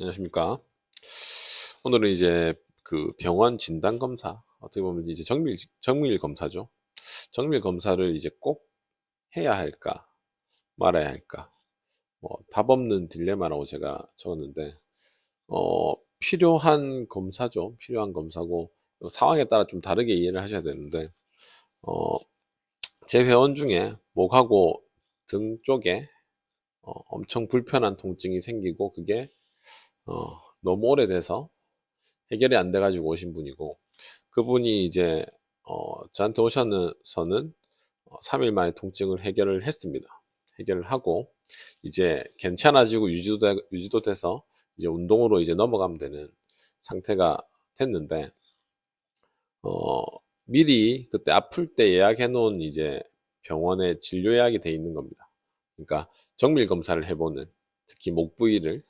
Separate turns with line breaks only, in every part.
안녕하십니까. 오늘은 이제 그 병원 진단 검사, 어떻게 보면 이제 정밀, 정밀 검사죠. 정밀 검사를 이제 꼭 해야 할까, 말아야 할까. 뭐, 답 없는 딜레마라고 제가 적었는데, 어, 필요한 검사죠. 필요한 검사고, 상황에 따라 좀 다르게 이해를 하셔야 되는데, 어, 제 회원 중에 목하고 등 쪽에 어, 엄청 불편한 통증이 생기고, 그게 어, 너무 오래돼서 해결이 안 돼가지고 오신 분이고 그분이 이제 어, 저한테 어, 3일 만에 통증을 해결을 했습니다. 해결을 하고 이제 괜찮아지고 유지도, 돼, 유지도 돼서 이제 운동으로 이제 넘어가면 되는 상태가 됐는데 어, 미리 그때 아플 때 예약해 놓은 이제 병원에 진료 예약이 돼 있는 겁니다. 그러니까 정밀 검사를 해보는 특히 목 부위를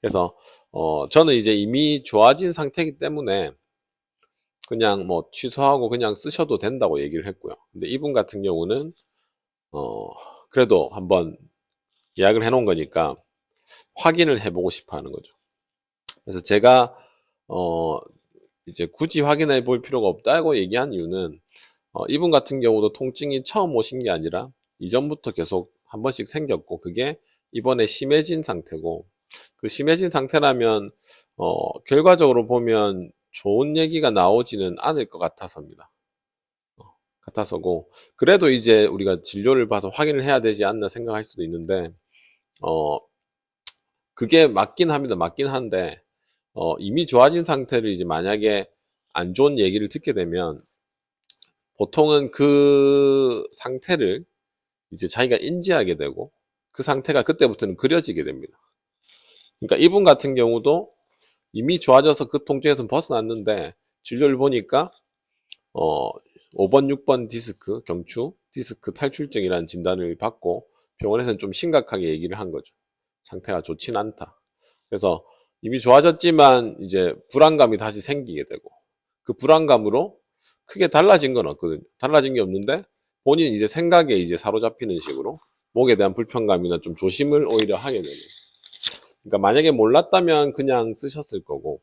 그래서 어 저는 이제 이미 좋아진 상태이기 때문에 그냥 뭐 취소하고 그냥 쓰셔도 된다고 얘기를 했고요. 근데 이분 같은 경우는 어 그래도 한번 예약을 해놓은 거니까 확인을 해보고 싶어 하는 거죠. 그래서 제가 어 이제 굳이 확인해 볼 필요가 없다고 얘기한 이유는 어 이분 같은 경우도 통증이 처음 오신 게 아니라 이전부터 계속 한 번씩 생겼고 그게 이번에 심해진 상태고 그 심해진 상태라면 어, 결과적으로 보면 좋은 얘기가 나오지는 않을 것 같아서입니다. 어, 같아서고 그래도 이제 우리가 진료를 봐서 확인을 해야 되지 않나 생각할 수도 있는데 어 그게 맞긴 합니다. 맞긴 한데 어, 이미 좋아진 상태를 이제 만약에 안 좋은 얘기를 듣게 되면 보통은 그 상태를 이제 자기가 인지하게 되고 그 상태가 그때부터는 그려지게 됩니다. 그러니까 이분 같은 경우도 이미 좋아져서 그 통증에서 벗어났는데 진료를 보니까 어 5번, 6번 디스크, 경추, 디스크 탈출증이라는 진단을 받고 병원에서는 좀 심각하게 얘기를 한 거죠. 상태가 좋진 않다. 그래서 이미 좋아졌지만 이제 불안감이 다시 생기게 되고 그 불안감으로 크게 달라진 건 없거든요. 달라진 게 없는데 본인 이제 생각에 이제 사로잡히는 식으로 목에 대한 불편감이나 좀 조심을 오히려 하게 되는 그러니까 만약에 몰랐다면 그냥 쓰셨을 거고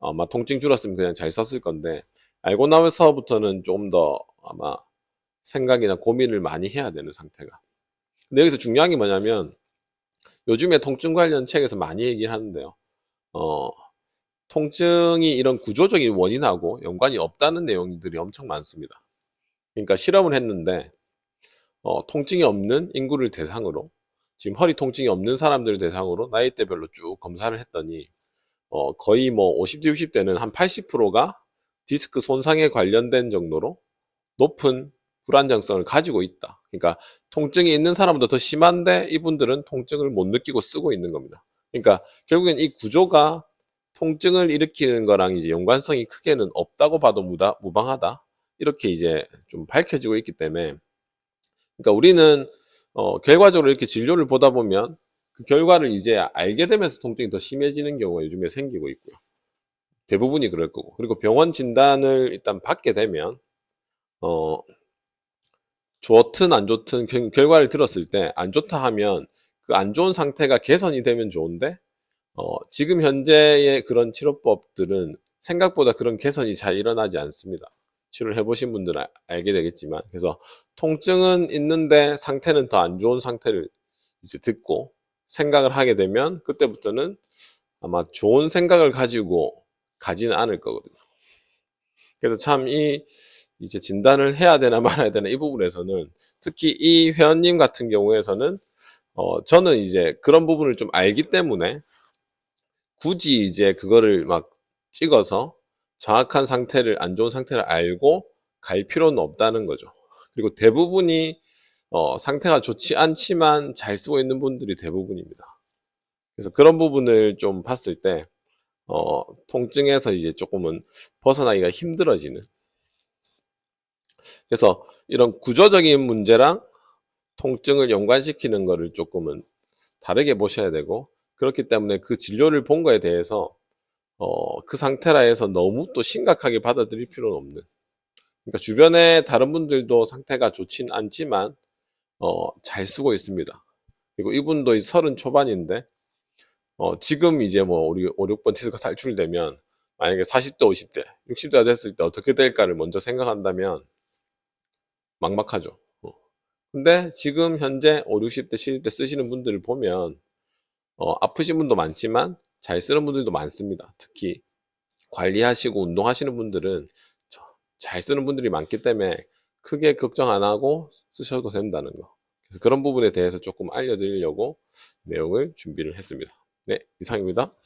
아마 통증 줄었으면 그냥 잘 썼을 건데 알고 나서부터는 좀 더 아마 생각이나 고민을 많이 해야 되는 상태가. 근데 여기서 중요한 게 뭐냐면 요즘에 통증 관련 책에서 많이 얘기를 하는데요. 어, 통증이 이런 구조적인 원인하고 연관이 없다는 내용들이 엄청 많습니다. 그러니까 실험을 했는데 어, 통증이 없는 인구를 대상으로 지금 허리 통증이 없는 사람들을 대상으로 나이대별로 쭉 검사를 했더니 어, 거의 뭐 50대 60대는 한 80%가 디스크 손상에 관련된 정도로 높은 불안정성을 가지고 있다. 그러니까 통증이 있는 사람보다 더 심한데 이분들은 통증을 못 느끼고 쓰고 있는 겁니다. 그러니까 결국엔 이 구조가 통증을 일으키는 거랑 이제 연관성이 크게는 없다고 봐도 무다, 무방하다. 이렇게 이제 좀 밝혀지고 있기 때문에 그러니까 우리는 어, 결과적으로 이렇게 진료를 보다 보면 그 결과를 이제 알게 되면서 통증이 더 심해지는 경우가 요즘에 생기고 있고요. 대부분이 그럴 거고. 그리고 병원 진단을 일단 받게 되면, 어, 좋든 안 좋든 결과를 들었을 때 안 좋다 하면 그 안 좋은 상태가 개선이 되면 좋은데, 어, 지금 현재의 그런 치료법들은 생각보다 그런 개선이 잘 일어나지 않습니다. 치료를 해보신 분들은 알게 되겠지만 그래서 통증은 있는데 상태는 더 안 좋은 상태를 이제 듣고 생각을 하게 되면 그때부터는 아마 좋은 생각을 가지고 가지는 않을 거거든요. 그래서 참 이 이제 진단을 해야 되나 말아야 되나 이 부분에서는 특히 이 회원님 같은 경우에서는 어 저는 이제 그런 부분을 좀 알기 때문에 굳이 이제 그거를 막 찍어서 정확한 상태를, 안 좋은 상태를 알고 갈 필요는 없다는 거죠. 그리고 대부분이 어, 상태가 좋지 않지만 잘 쓰고 있는 분들이 대부분입니다. 그래서 그런 부분을 좀 봤을 때, 어, 통증에서 이제 조금은 벗어나기가 힘들어지는. 그래서 이런 구조적인 문제랑 통증을 연관시키는 거를 조금은 다르게 보셔야 되고, 그렇기 때문에 그 진료를 본 거에 대해서 어, 그 상태라 해서 너무 또 심각하게 받아들일 필요는 없는. 그러니까 주변에 다른 분들도 상태가 좋진 않지만, 어, 잘 쓰고 있습니다. 그리고 이분도 서른 초반인데, 어, 지금 이제 뭐 우리 5, 6번 티스가 탈출되면 만약에 40대, 50대, 60대가 됐을 때 어떻게 될까를 먼저 생각한다면 막막하죠. 어. 근데 지금 현재 5, 60대, 70대 쓰시는 분들을 보면 어, 아프신 분도 많지만 잘 쓰는 분들도 많습니다. 특히 관리하시고 운동하시는 분들은 저- 잘 쓰는 분들이 많기 때문에 크게 걱정 안 하고 쓰셔도 된다는 거. 그래서 그런 부분에 대해서 조금 알려드리려고 내용을 준비를 했습니다. 네, 이상입니다.